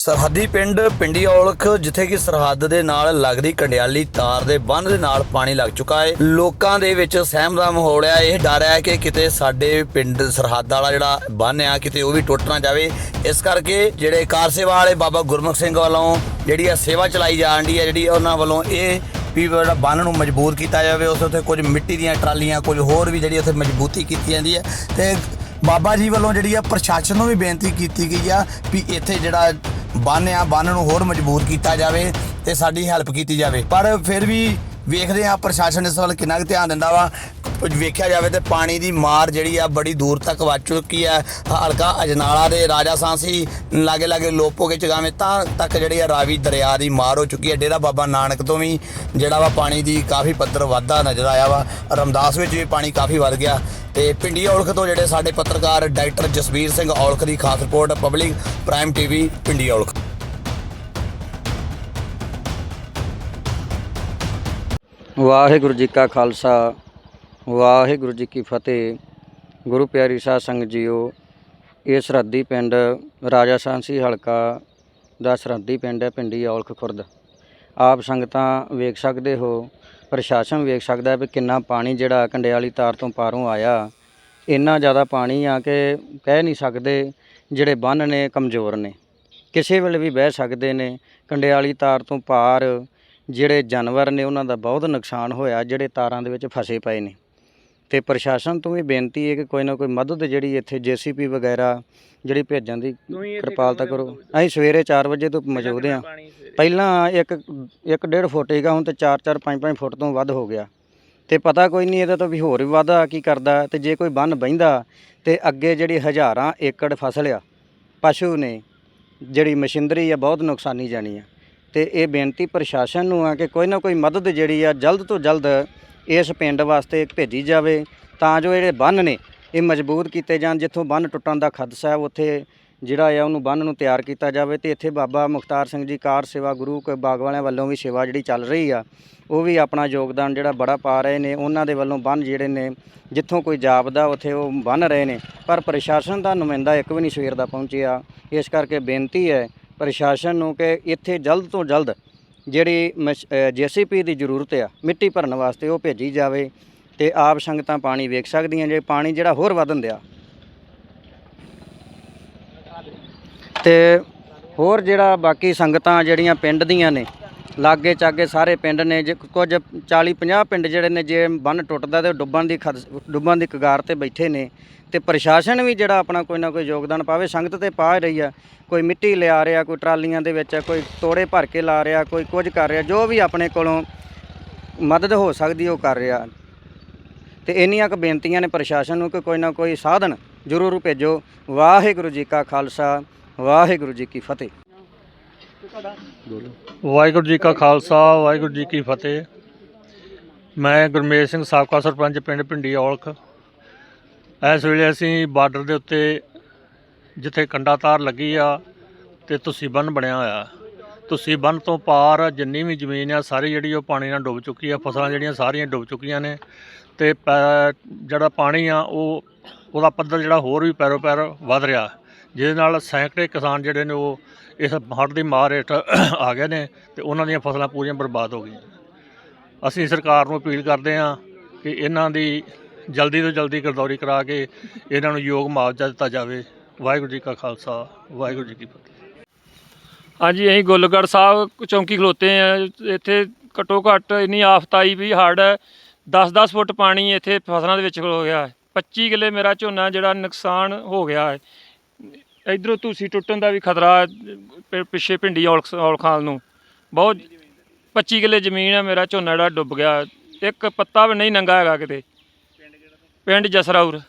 ਸਰਹੱਦੀ ਪਿੰਡ ਪਿੰਡੀ ਔਲਖ, ਜਿੱਥੇ ਕਿ ਸਰਹੱਦ ਦੇ ਨਾਲ ਲੱਗਦੀ ਕੰਡਿਆਲੀ ਤਾਰ ਦੇ ਬੰਨ ਦੇ ਨਾਲ ਪਾਣੀ ਲੱਗ ਚੁੱਕਾ ਹੈ। ਲੋਕਾਂ ਦੇ ਵਿੱਚ ਸਹਿਮ ਦਾ ਮਾਹੌਲ ਹੈ ਇਹ ਡਰ ਹੈ ਕਿ ਕਿਤੇ ਸਾਡੇ ਪਿੰਡ ਸਰਹੱਦ ਵਾਲਾ ਜਿਹੜਾ ਬੰਨ ਆ, ਕਿਤੇ ਉਹ ਵੀ ਟੁੱਟ ਨਾ ਜਾਵੇ। ਇਸ ਕਰਕੇ ਜਿਹੜੇ ਕਾਰ ਸੇਵਾ ਵਾਲੇ ਬਾਬਾ ਗੁਰਮੁਖ ਸਿੰਘ ਵੱਲੋਂ ਜਿਹੜੀ ਆ ਸੇਵਾ ਚਲਾਈ ਜਾਣ ਦੀ ਹੈ ਜਿਹੜੀ ਉਹਨਾਂ ਵੱਲੋਂ ਇਹ ਵੀ ਜਿਹੜਾ ਬੰਨ ਨੂੰ ਮਜ਼ਬੂਤ ਕੀਤਾ ਜਾਵੇ। ਉਸ ਉੱਤੇ ਕੁਝ ਮਿੱਟੀ ਦੀਆਂ ਟਰਾਲੀਆਂ, ਕੁਝ ਹੋਰ ਵੀ ਜਿਹੜੀ ਉੱਥੇ ਮਜ਼ਬੂਤੀ ਕੀਤੀ ਜਾਂਦੀ ਹੈ ਤੇ ਬਾਬਾ ਜੀ ਵੱਲੋਂ ਜਿਹੜੀ ਆ ਪ੍ਰਸ਼ਾਸਨ ਨੂੰ ਵੀ ਬੇਨਤੀ ਕੀਤੀ ਗਈ ਆ ਵੀ ਇੱਥੇ ਜਿਹੜਾ ਬੰਨ ਆ ਬੰਨ ਨੂੰ ਹੋਰ ਮਜ਼ਬੂਤ ਕੀਤਾ ਜਾਵੇ ਤੇ ਸਾਡੀ ਹੈਲਪ ਕੀਤੀ ਜਾਵੇ। ਪਰ ਫਿਰ ਵੀ ਵੇਖਦੇ ਆ ਪ੍ਰਸ਼ਾਸਨ ਇਸ ਵੱਲ ਕਿੰਨਾ ਕੁ ਧਿਆਨ ਦਿੰਦਾ ਵਾ। ਵੇਖਿਆ ਜਾਵੇ ਤੇ ਪਾਣੀ ਦੀ ਮਾਰ ਜਿਹੜੀ ਆ ਬੜੀ ਦੂਰ ਤੱਕ ਵੱਜ ਚੁੱਕੀ ਆ। ਹਲਕਾ ਅਜਨਾਲਾ ਦੇ ਰਾਜਾ ਸਾਂਸੀ ਲਾਗੇ ਲਾਗੇ ਲੋਪੋ ਕੇ ਚਗਾਵੇਂ, ਤਾਂ ਤੱਕ ਜਿਹੜੀ ਆ ਰਾਵੀ ਦਰਿਆ ਦੀ ਮਾਰ ਹੋ ਚੁੱਕੀ ਹੈ ਡੇਰਾ ਬਾਬਾ ਨਾਨਕ ਤੋਂ ਵੀ ਜਿਹੜਾ ਵਾ ਪਾਣੀ ਦੀ ਕਾਫੀ ਪੱਧਰ ਵਾਧਾ ਨਜ਼ਰ ਆਇਆ ਵਾ। ਰਮਦਾਸ ਵਿੱਚ ਵੀ ਪਾਣੀ ਕਾਫੀ ਵੱਧ ਗਿਆ। ਤੇ ਪਿੰਡੀ ਔਲਖ ਤੋਂ ਜਿਹੜੇ ਸਾਡੇ ਪੱਤਰਕਾਰ ਡਾਕਟਰ ਜਸਵੀਰ ਸਿੰਘ ਔਲਖ ਦੀ ਖਾਸ report, Public Prime TV, Pindi Aulakh. Waheguru ji ਕਾ ਖਾਲਸਾ। ਵਾਹਿਗੁਰੂ ਜੀ ਕੀ ਫਤਿਹ। ਗੁਰੂ ਪਿਆਰੀ ਸਾਧ ਸੰਗਤ ਜੀਓ, ਇਹ ਸਰਹੱਦੀ ਪਿੰਡ ਰਾਜਾ ਸਾਂਸੀ ਹਲਕਾ ਦਾ ਸਰਹੱਦੀ ਪਿੰਡ ਹੈ, ਪਿੰਡੀ ਔਲਖ ਖੁਰਦ। ਆਪ ਸੰਗਤਾਂ ਵੇਖ ਸਕਦੇ ਹੋ, ਪ੍ਰਸ਼ਾਸਨ ਵੇਖ ਸਕਦਾ ਹੈ ਵੀ ਕਿੰਨਾ ਪਾਣੀ ਜਿਹੜਾ ਕੰਡਿਆਲੀ ਤਾਰ ਤੋਂ ਪਾਰੋਂ ਆਇਆ। ਇੰਨਾ ਜ਼ਿਆਦਾ ਪਾਣੀ ਆ ਕਿ ਕਹਿ ਨਹੀਂ ਸਕਦੇ ਜਿਹੜੇ ਬੰਨ ਨੇ, ਕਮਜ਼ੋਰ ਨੇ। ਕਿਸੇ ਵੇਲੇ ਵੀ ਬਹਿ ਸਕਦੇ ਨੇ, ਕੰਡਿਆਲੀ ਤਾਰ ਤੋਂ ਪਾਰ ਜਿਹੜੇ ਜਾਨਵਰ ਨੇ, ਉਹਨਾਂ ਦਾ ਬਹੁਤ ਨੁਕਸਾਨ ਹੋਇਆ, ਜਿਹੜੇ ਤਾਰਾਂ ਦੇ ਵਿੱਚ ਫਸੇ ਪਏ ਨੇ। ਤੇ ਪ੍ਰਸ਼ਾਸਨ ਤੋਂ ਵੀ ਬੇਨਤੀ ਹੈ ਕਿ ਕੋਈ ਨਾ ਕੋਈ ਮਦਦ ਜਿਹੜੀ ਇੱਥੇ ਜੀਸੀਪੀ ਵਗੈਰਾ ਜਿਹੜੀ ਭੇਜਣ ਦੀ ਕਿਰਪਾਲਤਾ ਕਰੋ। ਅਸੀਂ ਸਵੇਰੇ 4 ਵਜੇ ਤੋਂ ਮੌਜੂਦ ਹਾਂ। ਪਹਿਲਾਂ ਇੱਕ ਇੱਕ ਡੇਢ ਫੁੱਟ ਸੀਗਾ ਹੁਣ ਤੇ 4 4 5 5 ਫੁੱਟ ਤੋਂ ਵੱਧ ਹੋ ਗਿਆ। ਤੇ ਪਤਾ ਕੋਈ ਨਹੀਂ ਇਹਦਾ ਤਾਂ ਵੀ ਹੋਰ ਵੀ ਵਾਧਾ ਕੀ ਕਰਦਾ ਤੇ ਜੇ ਕੋਈ ਬੰਨ ਬਹਿੰਦਾ ਤੇ ਅੱਗੇ ਜਿਹੜੀ ਹਜ਼ਾਰਾਂ ਏਕੜ ਫਸਲ ਆ ਪਸ਼ੂ ਨੇ ਜਿਹੜੀ ਮਸ਼ੀਨਰੀ ਆ ਬਹੁਤ ਨੁਕਸਾਨੀ ਜਾਣੀ ਆ। ਤੇ ਇਹ ਬੇਨਤੀ ਪ੍ਰਸ਼ਾਸਨ ਨੂੰ ਆ ਕਿ ਕੋਈ ਨਾ ਕੋਈ ਮਦਦ ਜਿਹੜੀ ਆ ਜਲਦ ਤੋਂ ਜਲਦ ਇਸ ਪਿੰਡ ਵਾਸਤੇ ਭੇਜੀ ਜਾਵੇ, ਤਾਂ ਜੋ ਜਿਹੜੇ ਬੰਨ ਨੇ, ਇਹ ਮਜ਼ਬੂਤ ਕੀਤੇ ਜਾਣ, ਜਿੱਥੋਂ ਬੰਨ ਟੁੱਟਣ ਦਾ ਖਦਸ਼ਾ ਹੈ ਉੱਥੇ ਜਿਹੜਾ ਆ, ਉਹਨੂੰ ਬੰਨ ਨੂੰ ਤਿਆਰ ਕੀਤਾ ਜਾਵੇ। ਤੇ ਇੱਥੇ ਬਾਬਾ ਮੁਖਤਾਰ ਸਿੰਘ ਜੀ, ਕਾਰ ਸੇਵਾ ਗੁਰੂ ਕੇ ਬਾਗ ਵਾਲਿਆਂ ਵੱਲੋਂ ਵੀ ਸੇਵਾ ਜਿਹੜੀ ਚੱਲ ਰਹੀ ਆ, ਉਹ ਵੀ ਆਪਣਾ ਯੋਗਦਾਨ ਜਿਹੜਾ ਬੜਾ ਪਾ ਰਹੇ ਨੇ। ਉਹਨਾਂ ਦੇ ਵੱਲੋਂ ਬੰਨ ਜਿਹੜੇ ਨੇ, ਜਿੱਥੋਂ ਕੋਈ ਜਾਪਦਾ, ਉੱਥੇ ਉਹ ਬੰਨ ਰਹੇ ਨੇ। ਪਰ ਪ੍ਰਸ਼ਾਸਨ ਦਾ ਨੁਮਾਇੰਦਾ ਇੱਕ ਵੀ ਨਹੀਂ ਸਵੇਰ ਦਾ ਪਹੁੰਚਿਆ। ਇਸ ਕਰਕੇ ਬੇਨਤੀ ਹੈ ਪ੍ਰਸ਼ਾਸਨ ਨੂੰ ਕਿ ਇੱਥੇ ਜਲਦ ਤੋਂ ਜਲਦ ਜਿਹੜੀ ਜੀਸੀਪੀ ਦੀ ਜ਼ਰੂਰਤ ਆ, ਮਿੱਟੀ ਭਰਨ ਵਾਸਤੇ ਉਹ ਭੇਜੀ ਜਾਵੇ ਤੇ ਆਪ ਸੰਗਤਾਂ ਪਾਣੀ ਵੇਖ ਸਕਦੀਆਂ ਜੇ ਪਾਣੀ ਜਿਹੜਾ ਹੋਰ ਵਧਣ ਦਿਆ ਤੇ ਹੋਰ ਜਿਹੜਾ ਬਾਕੀ ਸੰਗਤਾਂ ਜਿਹੜੀਆਂ ਪਿੰਡ ਦੀਆਂ ਨੇ ਲਾਗੇ ਚਾਗੇ ਸਾਰੇ ਪਿੰਡ ਨੇ ਜੇ ਕੁਝ 40 50 ਪਿੰਡ ਜਿਹੜੇ ਨੇ ਜੇ ਬੰਨ ਟੁੱਟਦਾ ਤੇ ਡੁੱਬਣ ਦੀ ਖਦ- ਡੁੱਬਣ ਦੀ ਕਗਾਰ ਤੇ ਬੈਠੇ ਨੇ ਤੇ ਪ੍ਰਸ਼ਾਸਨ ਵੀ ਜਿਹੜਾ ਆਪਣਾ ਕੋਈ ਨਾ ਕੋਈ ਯੋਗਦਾਨ ਪਾਵੇ, ਸੰਗਤ ਤੇ ਪਾ ਰਹੀ ਆ, ਕੋਈ ਮਿੱਟੀ ਲਿਆ ਰਿਹਾ, ਕੋਈ ਟਰਾਲੀਆਂ ਦੇ ਵਿੱਚ, ਕੋਈ ਤੋੜੇ ਭਰ ਕੇ ਲਾ ਰਿਹਾ, ਕੋਈ ਕੁਝ ਕਰ ਰਿਹਾ, ਜੋ ਵੀ ਆਪਣੇ ਕੋਲੋਂ ਮਦਦ ਹੋ ਸਕਦੀ ਉਹ ਕਰ ਰਿਹਾ। ਤੇ ਇੰਨੀਆਂ ਕੁ ਬੇਨਤੀਆਂ ਨੇ ਪ੍ਰਸ਼ਾਸਨ ਨੂੰ ਕਿ ਕੋਈ ਨਾ ਕੋਈ ਸਾਧਨ ਜ਼ਰੂਰ ਭੇਜੋ। ਵਾਹਿਗੁਰੂ ਜੀ ਕਾ ਖਾਲਸਾ, ਵਾਹਿਗੁਰੂ ਜੀ ਕੀ ਫਤਿਹ। ਵਾਹਿਗੁਰੂ ਜੀ ਕਾ ਖਾਲਸਾ, ਵਾਹਿਗੁਰੂ ਜੀ ਕੀ ਫਤਿਹ। ਮੈਂ ਗੁਰਮੇਸ਼ ਸਿੰਘ ਸਾਬਕਾ ਸਰਪੰਚ ਪਿੰਡ ਪਿੰਡੀ ਔਲਖ। ਇਸ ਵੇਲੇ ਅਸੀਂ ਬਾਰਡਰ ਦੇ ਉੱਤੇ ਜਿੱਥੇ ਕੰਡਾ ਤਾਰ ਲੱਗੀ ਆ ਤੇ ਤੁਸੀਂ ਬੰਨ ਬਣਿਆ ਹੋਇਆ। ਤੁਸੀਂ ਬੰਨ ਤੋਂ ਪਾਰ ਜਿੰਨੀ ਵੀ ਜ਼ਮੀਨ ਆ, ਸਾਰੀ ਜਿਹੜੀ ਉਹ ਪਾਣੀ ਨਾਲ ਡੁੱਬ ਚੁੱਕੀ ਆ, ਫਸਲਾਂ ਜਿਹੜੀਆਂ ਸਾਰੀਆਂ ਡੁੱਬ ਚੁੱਕੀਆਂ ਨੇ ਤੇ ਪੈ- ਜਿਹੜਾ ਪਾਣੀ ਆ, ਉਹ ਉਹਦਾ ਪੱਧਰ ਜਿਹੜਾ ਹੋਰ ਵੀ ਪੈਰੋ ਪੈਰ ਵੱਧ ਰਿਹਾ। ਜਿਹਦੇ ਨਾਲ ਸੈਂਕੜੇ ਕਿਸਾਨ ਜਿਹੜੇ ਨੇ ਉਹ ਇਸ ਹੜ੍ਹ ਦੀ ਮਾਰ ਹੇਠ ਆ ਗਏ ਨੇ ਤੇ ਉਹਨਾਂ ਦੀਆਂ ਫਸਲਾਂ ਪੂਰੀਆਂ ਬਰਬਾਦ ਹੋ ਗਈਆਂ। ਅਸੀਂ ਸਰਕਾਰ ਨੂੰ ਅਪੀਲ ਕਰਦੇ ਹਾਂ ਕਿ ਇਹਨਾਂ ਦੀ ਜਲਦੀ ਤੋਂ ਜਲਦੀ ਗਰਦੌਰੀ ਕਰਾ ਕੇ ਇਹਨਾਂ ਨੂੰ ਯੋਗ ਮੁਆਵਜ਼ਾ ਦਿੱਤਾ ਜਾਵੇ। ਵਾਹਿਗੁਰੂ ਜੀ ਕਾ ਖਾਲਸਾ, ਵਾਹਿਗੁਰੂ ਜੀ ਕੀ ਫਤਿਹ। ਹਾਂਜੀ, ਅਸੀਂ ਗੁੱਲਗੜ੍ਹ ਸਾਹਿਬ ਚੌਂਕੀ ਖਲੋਤੇ ਆ ਇੱਥੇ ਘੱਟੋ ਘੱਟ ਇੰਨੀ ਆਫਤ ਆਈ ਵੀ ਹੜ੍ਹ 10-10 ਫੁੱਟ ਪਾਣੀ ਇੱਥੇ ਫਸਲਾਂ ਦੇ ਵਿੱਚ ਖਲੋ ਗਿਆ। ਹੈ 25 ਕਿੱਲੇ ਮੇਰਾ ਝੋਨਾ ਜਿਹੜਾ ਨੁਕਸਾਨ ਹੋ ਗਿਆ ਹੈ। ਇਧਰੋਂ ਤੁਸੀਂ ਟੁੱਟਣ ਦਾ ਵੀ ਖਤਰਾ ਹੈ, ਪਿ- ਪਿੱਛੇ ਭਿੰਡੀ ਔਲਖ ਔਲਖਾਲ ਨੂੰ। ਬਹੁਤ 25 ਕਿੱਲੇ ਜ਼ਮੀਨ ਹੈ ਮੇਰਾ ਝੋਨਾ ਜਿਹੜਾ ਡੁੱਬ ਗਿਆ। ਇੱਕ ਪੱਤਾ ਵੀ ਨਹੀਂ ਨੰਗਾ ਹੈਗਾ ਕਿਤੇ। ਪਿੰਡ ਜਸਰਾਉਰ।